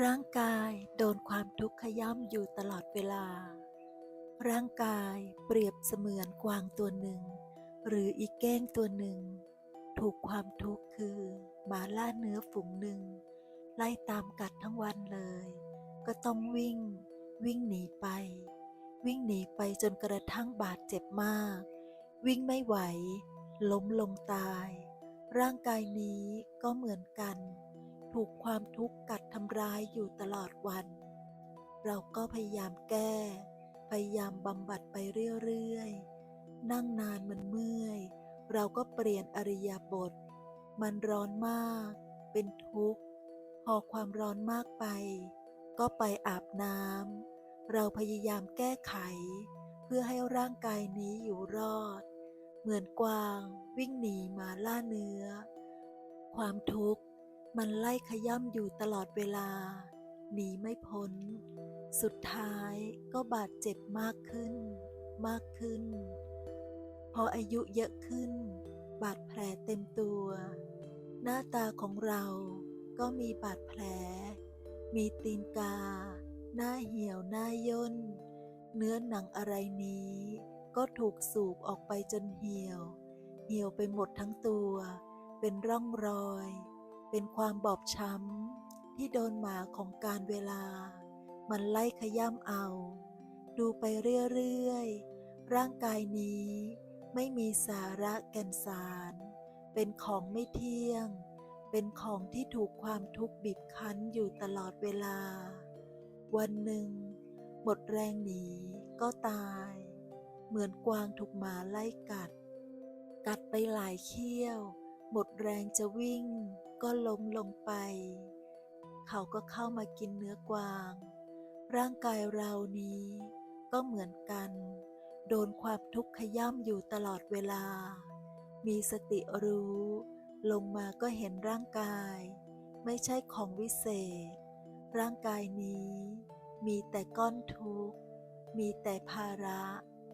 ร่างกายโดนความทุกข์ขย้ำอยู่ตลอดเวลา ร่างกายเปรียบเสมือนกวางตัวหนึ่ง หรืออีเก้งตัวหนึ่ง ถูกความทุกข์คือหมาล่าเนื้อฝูงหนึ่ง ไล่ตามกัดทั้งวันเลย ก็ต้องวิ่ง วิ่งหนีไป วิ่งหนีไปจนกระทั่งบาดเจ็บมาก วิ่งไม่ไหว ล้มลงตาย ร่างกายนี้ก็เหมือนกัน ถูกความทุกข์กัดทำร้ายอยู่ตลอดวัน เราก็พยายามแก้ พยายามบำบัดไปเรื่อยๆ นั่งนานมันเมื่อย เราก็เปลี่ยนอริยบท มันร้อนมาก เป็นทุกข์ พอความร้อนมากไป ก็ไปอาบน้ำ เราพยายามแก้ไข เพื่อให้ร่างกายนี้อยู่รอด เหมือนกวาง วิ่งหนีมาล่าเนื้อ ความทุกข์ มันไล่ขย่ำอยู่ตลอดเวลา หนีไม่พ้น สุดท้ายก็บาดเจ็บมากขึ้น มากขึ้น พออายุเยอะขึ้น บาดแผลเต็มตัว หน้าตาของเราก็มีบาดแผล มีตีนกา หน้าเหี่ยวหน้าย่น เนื้อหนังอะไรนี้ ก็ถูกสูบออกไปจนเหี่ยว เหี่ยวไปหมดทั้งตัว เป็นร่องรอย เป็นความบอบช้ำที่โดนหมาของการเวลา มันไล่ขย้ำเอา ดูไปเรื่อยๆ ร่างกายนี้ไม่มีสาระแก่นสาร เป็นของไม่เที่ยง เป็นของที่ถูกความทุกข์บีบคั้นอยู่ตลอดเวลา วันหนึ่ง หมดแรงหนีก็ตาย เหมือนกวางถูกหมาไล่กัด กัดไปหลายเขี้ยว หมดแรงจะวิ่ง ก็ล้มลงไป เขาก็เข้ามากินเนื้อกวาง ร่างกายเรานี้ก็เหมือนกัน โดนความทุกข์ขย้ำอยู่ตลอดเวลา มีสติรู้ ลงมาก็เห็นร่างกาย ไม่ใช่ของวิเศษ ร่างกายนี้ มีแต่ก้อนทุกข์ มีแต่ภาระ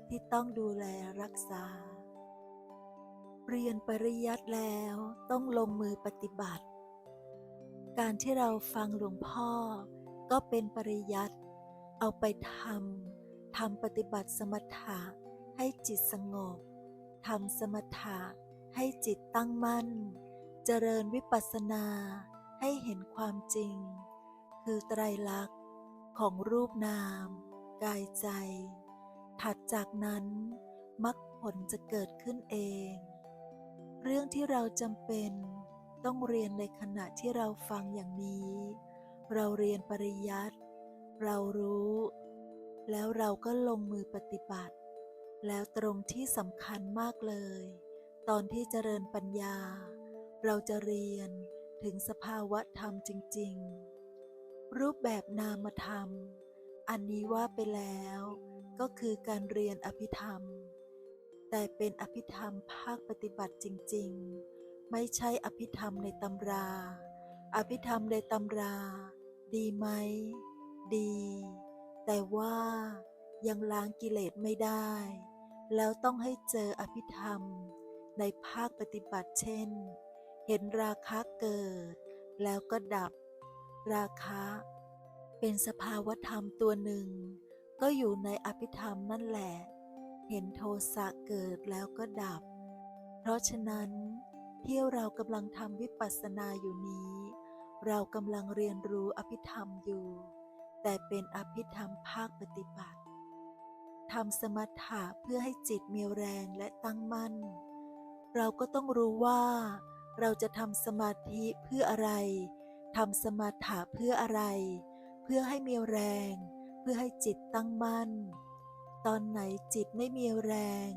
ที่ต้องดูแลรักษา เรียนปริยัติแล้วต้องลงมือปฏิบัติ การที่เราฟังหลวงพ่อ ก็เป็นปริยัติเอาไปทำทำปฏิบัติสมถะให้จิตสงบทำสมถะให้จิตตั้งมั่น เจริญวิปัสสนาให้เห็นความจริง คือไตรลักษณ์ของรูปนาม กายใจ ถัดจากนั้นมรรคผลจะเกิดขึ้นเอง เรื่องที่เราจำเป็น ต้องเรียนในขณะที่เราฟังอย่างนี้ เราเรียนปริยัติเรารู้ แล้วเราก็ลงมือปฏิบัติ แล้วตรงที่สำคัญมากเลย ตอนที่เจริญปัญญา เราจะเรียนถึงสภาวะธรรมจริง ๆ รูปแบบนามธรรม อันนี้ว่าไปแล้ว ก็คือการเรียนอภิธรรม แต่เป็นอภิธรรมภาคปฏิบัติจริง ๆ ไม่ใช่อภิธรรมในตำรา อภิธรรมในตำรา ดีไหม ดี แต่ว่ายังล้างกิเลสไม่ได้ แล้วต้องให้เจออภิธรรมในภาคปฏิบัติเช่น เห็นราคะเกิด แล้วก็ดับ ราคะ เป็นสภาวธรรมตัวหนึ่ง ก็อยู่ในอภิธรรมนั่นแหละ เห็นโทสะเกิดแล้วก็ดับ เพราะฉะนั้นที่เรากำลังทำวิปัสสนาอยู่นี้ เรากำลังเรียนรู้อภิธรรมอยู่ แต่เป็นอภิธรรมภาคปฏิบัติทำสมถะเพื่อให้จิตมีแรงและตั้งมั่น เราก็ต้องรู้ว่า เราจะทำสมาธิเพื่ออะไรทำสมถะเพื่ออะไร เพื่อให้มีแรง เพื่อให้จิตตั้งมั่น ตอนไหนจิตไม่มีแรง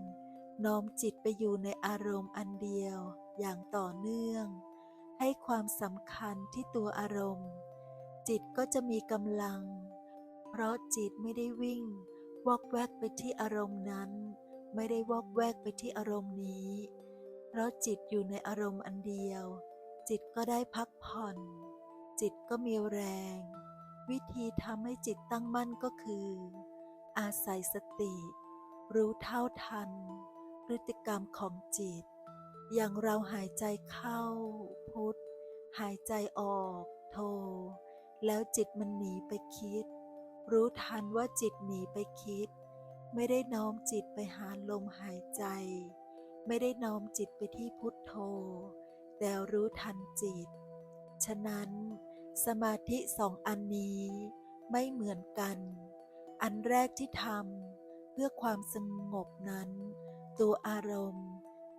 น้อมจิตไปอยู่ในอารมณ์อันเดียวอย่างต่อเนื่อง ให้ความสำคัญที่ตัวอารมณ์ จิตก็จะมีกำลัง เพราะจิตไม่ได้วิ่ง วอกแวกไปที่อารมณ์นั้น ไม่ได้วอกแวกไปที่อารมณ์นี้ เพราะจิตอยู่ในอารมณ์อันเดียว จิตก็ได้พักผ่อน จิตก็มีแรง วิธีทำให้จิตตั้งมั่นก็คือ อาศัยสติ รู้เท่าทัน พฤติกรรมของจิต อย่างเราหายใจเข้า พุทธหายใจออก โท แล้วจิตมันหนีไปคิด รู้ทันว่าจิตหนีไปคิด ไม่ได้น้อมจิตไปหาลมหายใจ ไม่ได้น้อมจิตไปที่พุทโธ แต่รู้ทันจิต ฉะนั้น สมาธิสองอันนี้ไม่เหมือนกัน อันแรกที่ทำเพื่อความสงบนั้น ตัวอารมณ์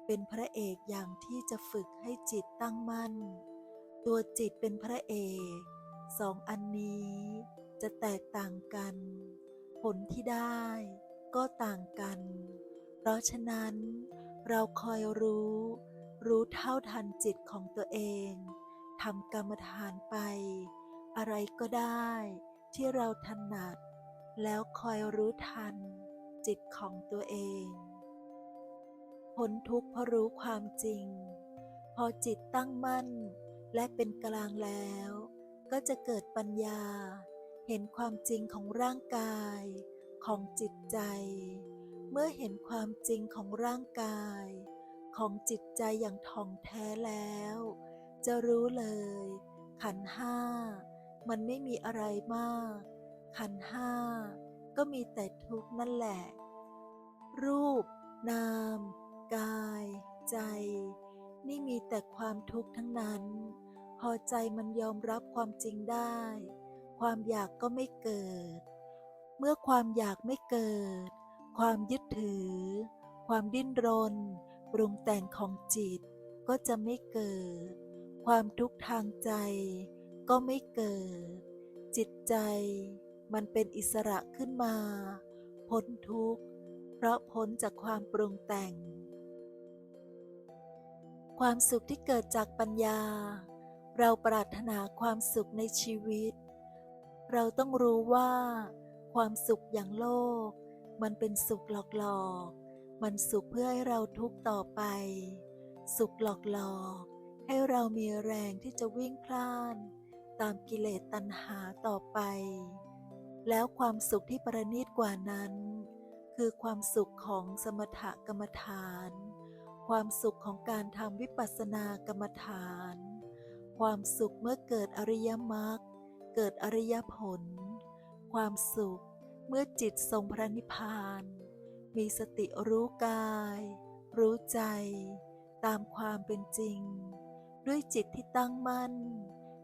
เป็นพระเอกอย่างที่จะฝึกให้จิตตั้งมั่น ตัวจิตเป็นพระเอกสองอันนี้จะแตกต่างกัน ผลที่ได้ก็ต่างกัน เพราะฉะนั้นเราคอยรู้ รู้เท่าทันจิตของตัวเองทำกรรมฐานไป อะไรก็ได้ที่เราถนัด แล้วคอยรู้ทันจิตของตัวเองพ้นทุกข์เพราะรู้ความจริง พอจิตตั้งมั่นและเป็นกลางแล้ว ก็จะเกิดปัญญา เห็นความจริงของร่างกาย ของจิตใจ เมื่อเห็นความจริงของร่างกาย ของจิตใจอย่างท่องแท้แล้ว จะรู้เลย ขันห้า มันไม่มีอะไรมาก ขันห้าก็มีแต่ทุกข์นั่นแหละ รูป นาม กาย ใจ นี่มีแต่ความทุกข์ทั้งนั้น พอใจมันยอมรับความจริงได้ ความอยากก็ไม่เกิด เมื่อความอยากไม่เกิด ความยึดถือ ความดิ้นรน ปรุงแต่งของจิต ก็จะไม่เกิด ความทุกข์ทางใจ ก็ไม่เกิด จิตใจ มันเป็นอิสระขึ้นมา พ้นทุกข์ เพราะพ้นจากความปรุงแต่ง ความสุขที่เกิดจากปัญญา เราปรารถนาความสุขในชีวิต เราต้องรู้ว่า ความสุขอย่างโลก มันเป็นสุขหลอกๆ มันสุขเพื่อให้เราทุกข์ต่อไป สุขหลอกๆ ให้เรามีแรงที่จะวิ่งพล่านตามกิเลสตัณหาต่อไป แล้วความสุขที่ประณีตกว่านั้น คือความสุขของสมถกรรมฐาน ความสุขของการทำวิปัสสนากรรมฐาน ความสุขเมื่อเกิดอริยมรรคเกิดอริยผล ความสุขเมื่อจิตทรงพระนิพพาน มีสติรู้กาย รู้ใจ ตามความเป็นจริง ด้วยจิตที่ตั้งมั่น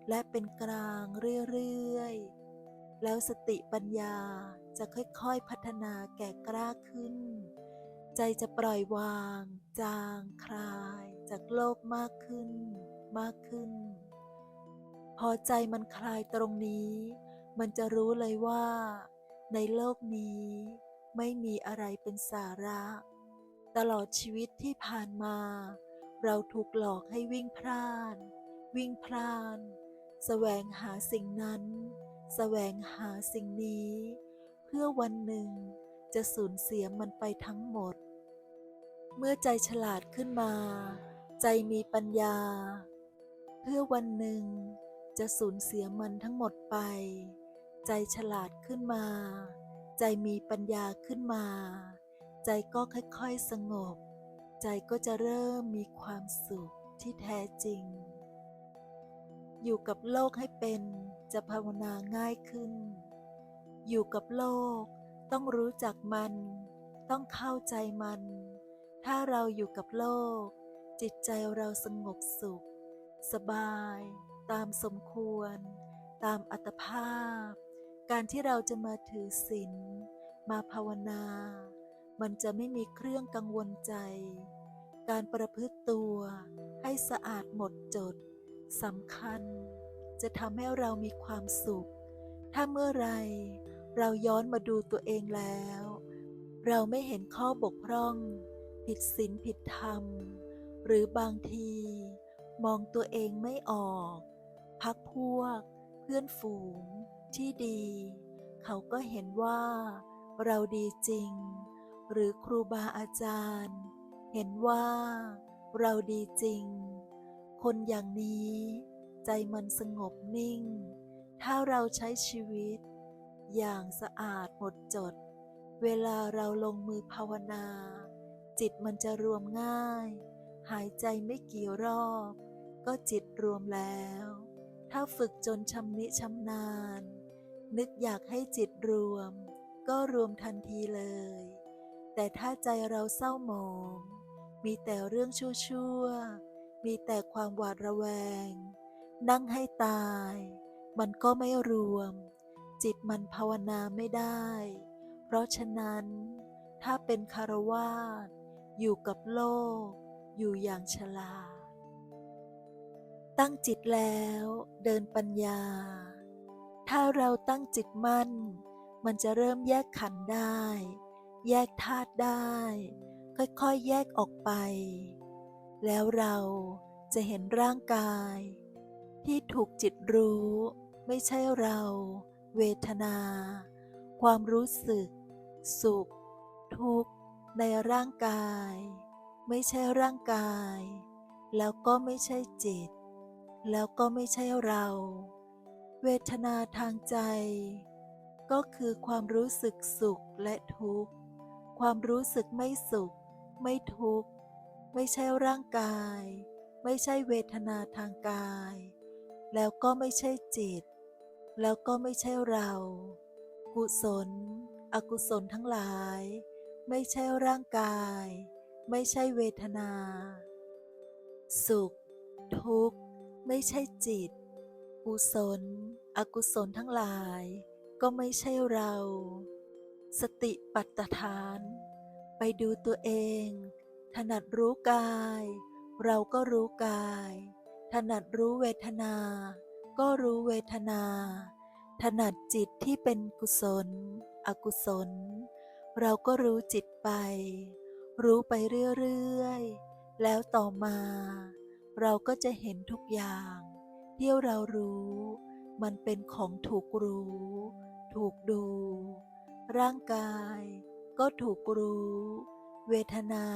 และเป็นกลางเรื่อยๆ แล้วสติปัญญาจะค่อยๆพัฒนาแก่กล้าขึ้น ใจจะปล่อยวาง จางคลาย จากโลกมากขึ้น มากขึ้น พอใจมันคลายตรงนี้ มันจะรู้เลยว่า ในโลกนี้ ไม่มีอะไรเป็นสาระ ตลอดชีวิตที่ผ่านมา เราถูกหลอกให้วิ่งพลาน วิ่งพลาน แสวงหาสิ่งนั้น แสวงหาสิ่งนี้ เพื่อวันหนึ่งจะสูญเสียมันไปทั้งหมด เมื่อใจฉลาดขึ้นมา ใจมีปัญญา เพื่อวันหนึ่งจะสูญเสียมันทั้งหมดไป ใจฉลาดขึ้นมา ใจมีปัญญาขึ้นมา ใจก็ค่อยๆสงบ ใจก็จะเริ่มมีความสุขที่แท้จริง อยู่กับโลกให้เป็นจะภาวนาง่ายขึ้น อยู่กับโลกต้องรู้จักมัน ต้องเข้าใจมัน ถ้าเราอยู่กับโลก จิตใจเราสงบสุข สบาย ตามสมควร ตามอัตภาพ การที่เราจะมาถือศีลมาภาวนา มันจะไม่มีเครื่องกังวลใจ การประพฤติตัวให้สะอาดหมดจด สำคัญ จะทำให้เรามีความสุข ถ้าเมื่อไรเราย้อนมาดูตัวเองแล้ว เราไม่เห็นข้อบกพร่อง ผิดศีลผิดธรรม หรือบางที มองตัวเองไม่ออก พักพวก เพื่อนฝูง ที่ดี เขาก็เห็นว่า เราดีจริง หรือครูบาอาจารย์ เห็นว่า เราดีจริง คนอย่างนี้ ใจมันสงบนิ่ง ถ้าเราใช้ชีวิต อย่างสะอาดหมดจด เวลาเราลงมือภาวนา จิตมันจะรวมง่าย หายใจไม่กี่รอบ ก็จิตรวมแล้ว ถ้าฝึกจนชำนิชำนาญ นึกอยากให้จิตรวม ก็รวมทันทีเลย แต่ถ้าใจเราเศร้าหมอง มีแต่เรื่องชั่วๆ มีแต่ความหวาดระแวง นั่งให้ตาย มันก็ไม่รวม จิตมันภาวนาไม่ได้ เพราะฉะนั้น ถ้าเป็นคารวาสอยู่กับโลก อยู่อย่างฉลาด ตั้งจิตแล้วเดินปัญญา ถ้าเราตั้งจิตมั่น มันจะเริ่มแยกขันได้ แยกธาตุได้ ค่อยๆ แยกออกไป แล้วเราจะเห็นร่างกาย ที่ถูกจิตรู้ ไม่ใช่เรา เวทนา ความรู้สึก สุข ทุกข์ ในร่างกาย ไม่ใช่ร่างกาย แล้วก็ไม่ใช่จิต แล้วก็ไม่ใช่เรา เวทนาทางใจ ก็คือความรู้สึกสุขและทุกข์ ความรู้สึกไม่สุข ไม่ทุกข์ ไม่ใช่ร่างกาย ไม่ใช่เวทนาทางกาย แล้วก็ไม่ใช่จิต แล้วก็ไม่ใช่เรา กุศล อกุศลทั้งหลาย ไม่ใช่ร่างกาย ไม่ใช่เวทนา สุข ทุกข์ ไม่ใช่จิต กุศล อกุศลทั้งหลาย ก็ไม่ใช่เรา สติปัฏฐาน ไปดูตัวเอง ถนัดรู้กาย เราก็รู้กาย ถนัดรู้เวทนา ก็รู้เวทนา ถนัดจิตที่เป็นกุศล อกุศล เราก็รู้จิตไป รู้ไปเรื่อยๆ แล้วต่อมา เราก็จะเห็นทุกอย่างที่เรารู้ มันเป็นของถูกรู้ ถูกดู ร่างกาย ก็ถูกรู้ เวทนา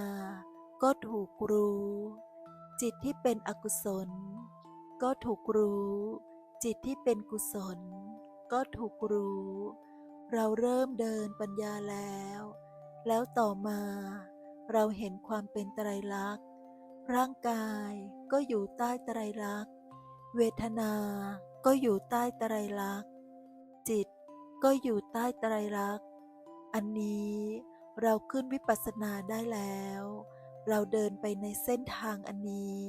ก็ถูกรู้ จิตที่เป็นอกุศล ก็ถูกรู้ จิตที่เป็นกุศล ก็ถูกรู้ เราเริ่มเดินปัญญาแล้ว แล้วต่อมา เราเห็นความเป็นไตรลักษณ์ ร่างกายก็อยู่ใต้ไตรลักษณ์ เวทนาก็อยู่ใต้ไตรลักษณ์ จิตก็อยู่ใต้ไตรลักษณ์ อันนี้เราขึ้นวิปัสสนาได้แล้ว เราเดินไปในเส้นทางอันนี้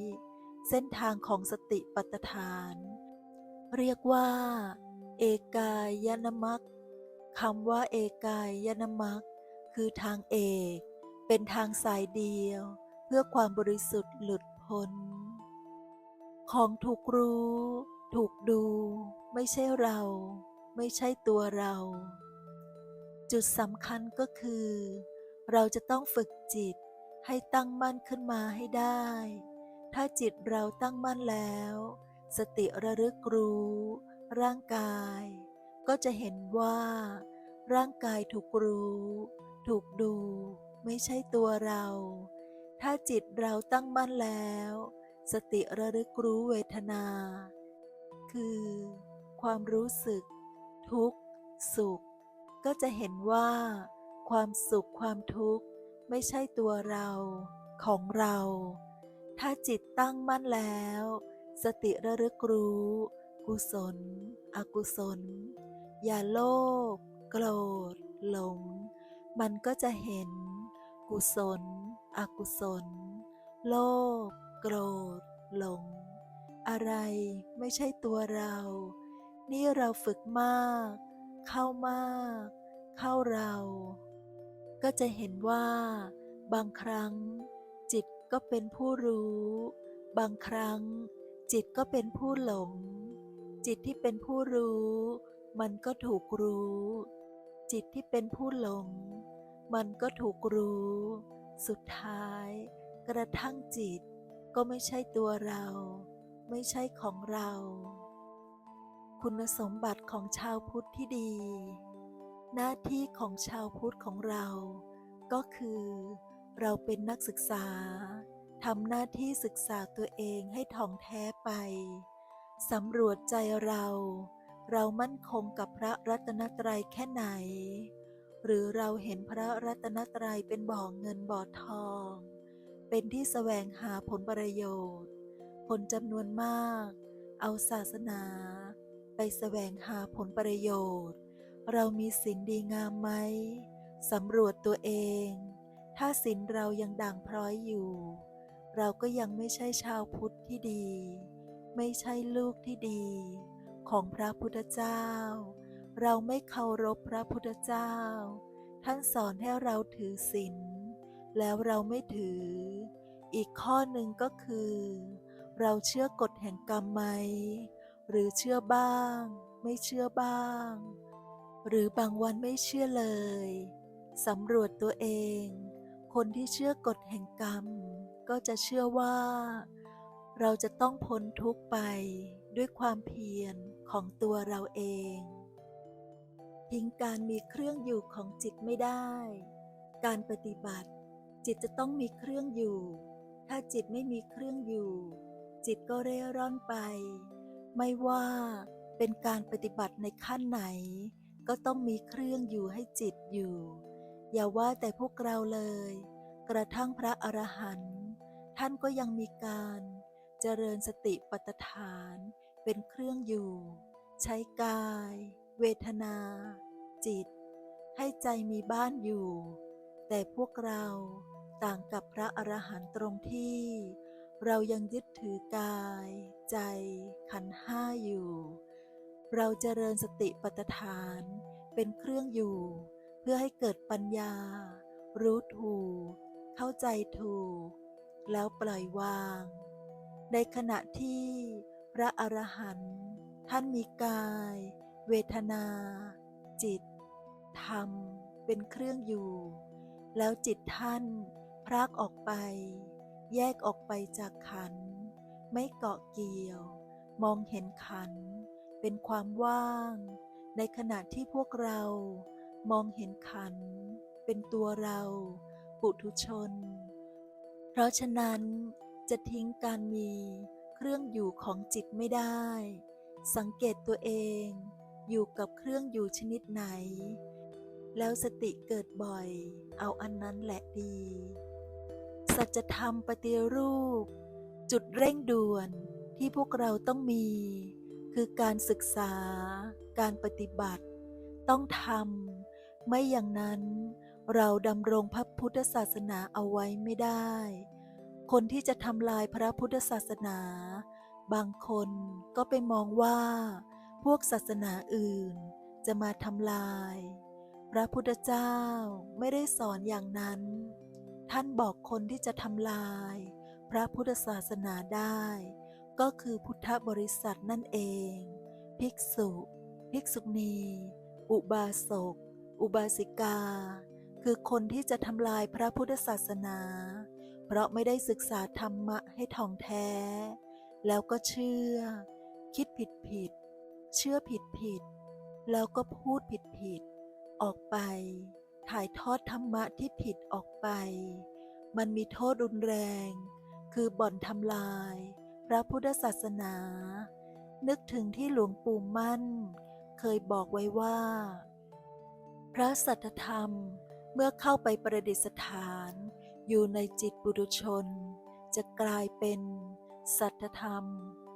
เส้นทางของสติปัฏฐาน เรียกว่า เอกายนมัคคำว่าเอกายยนมัคคือทางเอก เป็นทางสายเดียว เพื่อความบริสุทธิ์หลุดพ้น ของถูกรู้ ถูกดู ไม่ใช่เรา ไม่ใช่ตัวเรา จุดสำคัญก็คือ เราจะต้องฝึกจิต ให้ตั้งมั่นขึ้นมาให้ได้ ถ้าจิตเราตั้งมั่นแล้ว สติระลึกรู้ ร่างกาย ก็จะเห็นว่า ร่างกายถูกรู้ ถูกดู ไม่ใช่ตัวเรา ถ้าจิตเราตั้งมั่นแล้ว สติระลึกรู้เวทนา คือ ความรู้สึก ทุกข์ สุข ก็จะเห็นว่า ความสุขความทุกข์ ไม่ใช่ตัวเราของเรา ถ้าจิตตั้งมั่นแล้ว สติระลึกรู้ กุศล อกุศล อย่าโลภโกรธ หลง มันก็จะเห็น กุศล อกุศล โลภโกรธ หลง อะไรไม่ใช่ตัวเรา นี่เราฝึกมาก เข้ามาก เข้าเรา ก็จะเห็นว่า บางครั้ง จิตก็เป็นผู้รู้ บางครั้ง จิตก็เป็นผู้หลง จิตที่เป็นผู้รู้ มันก็ถูกรู้ จิตที่เป็นผู้หลง มันก็ถูกรู้ สุดท้าย กระทั่งจิตก็ไม่ใช่ตัวเรา ไม่ใช่ของเรา คุณสมบัติของชาวพุทธที่ดี หน้าที่ของชาวพุทธของเรา ก็คือ เราเป็นนักศึกษาทำหน้าที่ศึกษาตัวเองให้ท่องแท้ไปสำรวจใจเรา เรามั่นคงกับพระรัตนตรัยแค่ไหน หรือเราเห็นพระรัตนตรัยเป็นบ่อเงินบ่อทอง เป็นที่แสวงหาผลประโยชน์คนจำนวนมาก เอาศาสนา ไปแสวงหาผลประโยชน์ เรามีศีลดีงามไหมสำรวจตัวเอง ถ้าศีลเรายังด่างพร้อยอยู่ เราก็ยังไม่ใช่ชาวพุทธที่ดี ไม่ใช่ลูกที่ดี ของพระพุทธเจ้า เราไม่เคารพพระพุทธเจ้า ท่านสอนให้เราถือศีลแล้วเราไม่ถือ อีกข้อหนึ่งก็คือ เราเชื่อกฎแห่งกรรมไหม หรือเชื่อบ้าง ไม่เชื่อบ้าง หรือบางวันไม่เชื่อเลยสำรวจตัวเอง คนที่เชื่อกฎแห่งกรรม ก็จะเชื่อว่า เราจะต้องพ้นทุกไปด้วยความเพียรของตัวเราเองทิ้งการมีเครื่องอยู่ของจิตไม่ได้ การปฏิบัติ จิตจะต้องมีเครื่องอยู่ ถ้าจิตไม่มีเครื่องอยู่ จิตก็เร่ร่อนไป ไม่ว่าเป็นการปฏิบัติในขั้นไหน ก็ต้องมีเครื่องอยู่ให้จิตอยู่ อย่าว่าแต่พวกเราเลย กระทั่งพระอรหันต์ท่านก็ยังมีการเจริญสติปัฏฐานเป็นเครื่องอยู่ ใช้กาย เวทนา จิต ให้ใจมีบ้านอยู่ แต่พวกเราต่างกับพระอรหันต์ตรงที่ เรายังยึดถือกาย ใจขันห้าอยู่ เราเจริญสติปัฏฐานเป็นเครื่องอยู่ เพื่อให้เกิดปัญญา รู้ถูก เข้าใจถูก แล้วปล่อยวาง ในขณะที่พระอรหันต์ท่านมีกาย เวทนา จิต ธรรม เป็นเครื่องอยู่ แล้วจิตท่านพรากออกไป แยกออกไปจากขัน ไม่เกาะเกี่ยว มองเห็นขันธ์ เป็นความว่าง ในขณะที่พวกเรามองเห็นขัน เป็นตัวเราปุถุชน เพราะฉะนั้นจะทิ้งการมีเครื่องอยู่ของจิตไม่ได้ สังเกตตัวเองอยู่กับเครื่องอยู่ชนิดไหน แล้วสติเกิดบ่อย เอาอันนั้นแหละดี สัจธรรมปฏิรูป จุดเร่งด่วนที่พวกเราต้องมี คือการศึกษา การปฏิบัติ ต้องทำไม่อย่างนั้น เราดำรงพระพุทธศาสนาเอาไว้ไม่ได้ คนที่จะทำลายพระพุทธศาสนา บางคนก็ไปมองว่า พวกศาสนาอื่นจะมาทำลาย พระพุทธเจ้าไม่ได้สอนอย่างนั้น ท่านบอกคนที่จะทำลาย พระพุทธศาสนาได้ ก็คือพุทธบริษัทนั่นเอง ภิกษุ ภิกษุณี อุบาสก อุบาสิกา คือคนที่จะทำลายพระพุทธศาสนา เพราะไม่ได้ศึกษาธรรมะให้ท่องแท้ แล้วก็เชื่อ คิดผิดผิด เชื่อผิดผิด แล้วก็พูดผิดผิด ออกไป ถ่ายทอดธรรมะที่ผิดออกไป มันมีโทษรุนแรง คือบ่อนทำลาย พระพุทธศาสนา นึกถึงที่หลวงปู่มั่น เคยบอกไว้ว่า พระสัทธรรมเมื่อเข้าไปประดิษฐาน อยู่ในจิตบุรุชน จะกลายเป็น สัทธรรม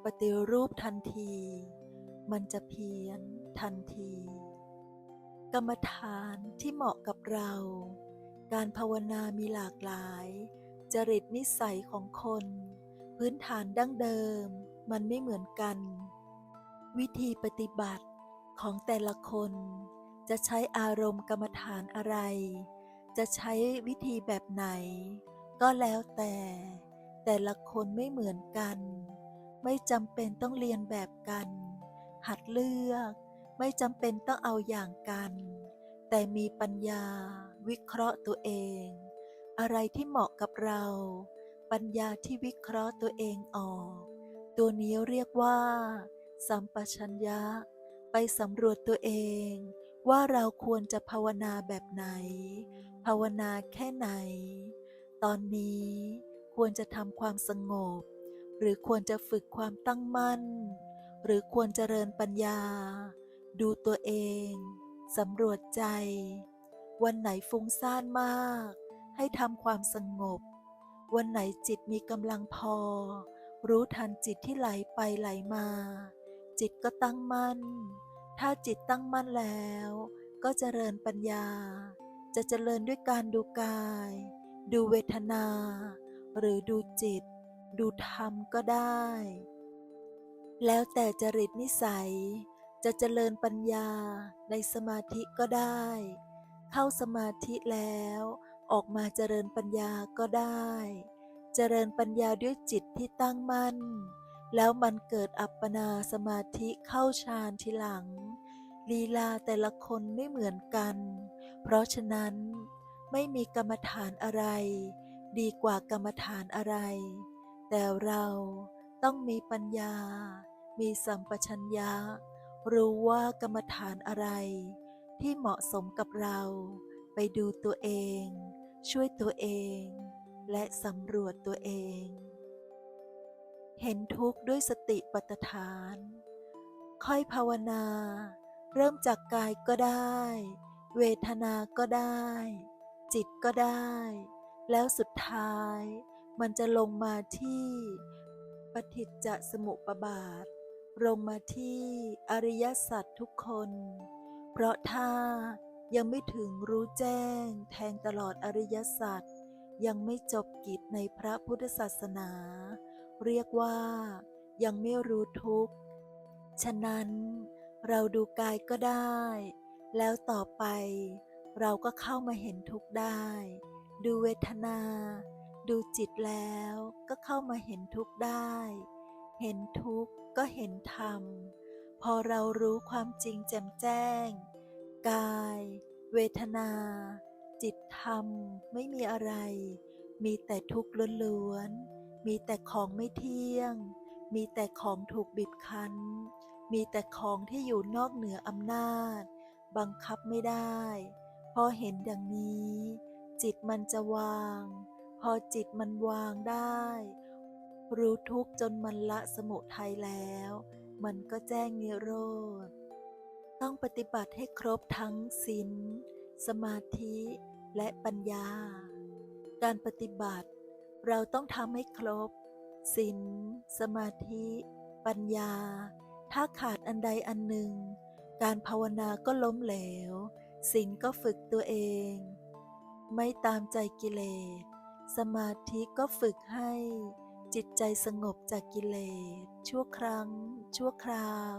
ปฏิรูปทันที มันจะเพี้ยนทันที กรรมฐานที่เหมาะกับเรา การภาวนามีหลากหลาย จริตนิสัยของคน พื้นฐานดั้งเดิมมันไม่เหมือนกัน วิธีปฏิบัติของแต่ละคนจะใช้อารมณ์กรรมฐานอะไร จะใช้วิธีแบบไหน ก็แล้วแต่ แต่ละคนไม่เหมือนกัน ไม่จำเป็นต้องเรียนแบบกัน หัดเลือก ไม่จำเป็นต้องเอาอย่างกัน แต่มีปัญญาวิเคราะห์ตัวเอง อะไรที่เหมาะกับเรา ปัญญาที่วิเคราะห์ตัวเองออก ตัวนี้เรียกว่า สัมปชัญญะ ไปสำรวจตัวเอง ว่าเราควรจะภาวนาแบบไหน ภาวนาแค่ไหน ตอนนี้ควรจะทำความสงบ หรือควรจะฝึกความตั้งมั่น หรือควรเจริญปัญญา ดูตัวเองสำรวจใจ วันไหนฟุ้งซ่านมาก ให้ทำความสงบ วันไหนจิตมีกำลังพอ รู้ทันจิตที่ไหลไปไหลมา จิตก็ตั้งมั่น ถ้าจิตตั้งมั่นแล้ว ก็เจริญปัญญา จะเจริญด้วยการดูกาย ดูเวทนา หรือดูจิต ดูธรรมก็ได้ แล้วแต่จริตนิสัย จะเจริญปัญญาในสมาธิก็ได้ เข้าสมาธิแล้ว ออกมาเจริญปัญญาก็ได้ เจริญปัญญาด้วยจิตที่ตั้งมั่น แล้วมันเกิดอัปปนาสมาธิเข้าฌานทีหลัง ลีลาแต่ละคนไม่เหมือนกัน เพราะฉะนั้นไม่มีกรรมฐานอะไร ดีกว่ากรรมฐานอะไร แต่เราต้องมีปัญญา มีสัมปชัญญะ รู้ว่ากรรมฐานอะไร ที่เหมาะสมกับเรา ไปดูตัวเอง ช่วยตัวเอง และสำรวจตัวเอง เห็นทุกข์ด้วยสติปัฏฐาน ค่อยภาวนา เริ่มจากกายก็ได้ เวทนาก็ได้ จิตก็ได้ แล้วสุดท้าย มันจะลงมาที่ปฏิจจสมุปบาท ลงมาที่อริยสัจทุกคน เพราะถ้า ยังไม่ถึงรู้แจ้ง แทงตลอดอริยสัจยังไม่จบกิจในพระพุทธศาสนา เรียกว่า ยังไม่รู้ทุกข์ ฉะนั้นเราดูกายก็ได้ แล้วต่อไป เราก็เข้ามาเห็นทุกข์ได้ ดูเวทนา ดูจิตแล้วก็เข้ามาเห็นทุกข์ได้ เห็นทุกข์ก็เห็นธรรม พอเรารู้ความจริงแจ่มแจ้ง กาย เวทนา จิตธรรม ไม่มีอะไร มีแต่ทุกข์ล้วนๆ มีแต่ของไม่เที่ยง มีแต่ของถูกบีบคั้น มีแต่ของที่อยู่นอกเหนืออำนาจ บังคับไม่ได้ พอเห็นดังนี้ จิตมันจะวาง พอจิตมันวางได้ รู้ทุกข์จนมันละสมุทัยแล้ว มันก็แจ้งนิโรธ ต้องปฏิบัติให้ครบทั้งศีลสมาธิและปัญญา การปฏิบัติ เราต้องทำให้ครบศีลสมาธิ ปัญญา ถ้าขาดอันใดอันหนึ่ง การภาวนาก็ล้มเหลวศีลก็ฝึกตัวเอง ไม่ตามใจกิเลส สมาธิก็ฝึกให้ จิตใจสงบจากกิเลส ชั่วครั้ง ชั่วคราว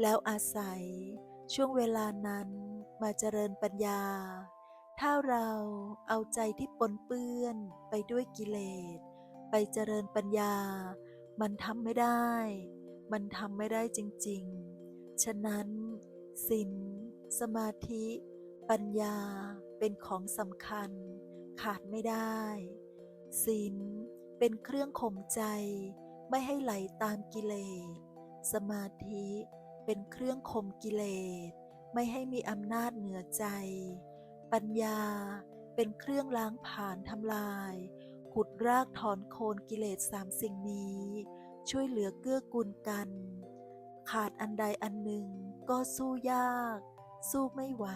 แล้วอาศัยช่วงเวลานั้นมาเจริญปัญญา ถ้าเราเอาใจที่ปนเปื้อนไปด้วยกิเลส ไปเจริญปัญญา มันทำไม่ได้ มันทำไม่ได้จริง ๆ ฉะนั้นศีลสมาธิ ปัญญาเป็นของสำคัญ ขาดไม่ได้ศีลเป็นเครื่องข่มใจ ไม่ให้ไหลตามกิเลส สมาธิ เป็นเครื่องข่มกิเลส ไม่ให้มีอำนาจเหนือใจ ปัญญาเป็นเครื่องล้างผ่านทำลาย ขุดรากถอนโคนกิเลสสามสิ่งนี้ ช่วยเหลือเกื้อกูลกัน ขาดอันใดอันหนึ่งก็สู้ยาก สู้ไม่ไหว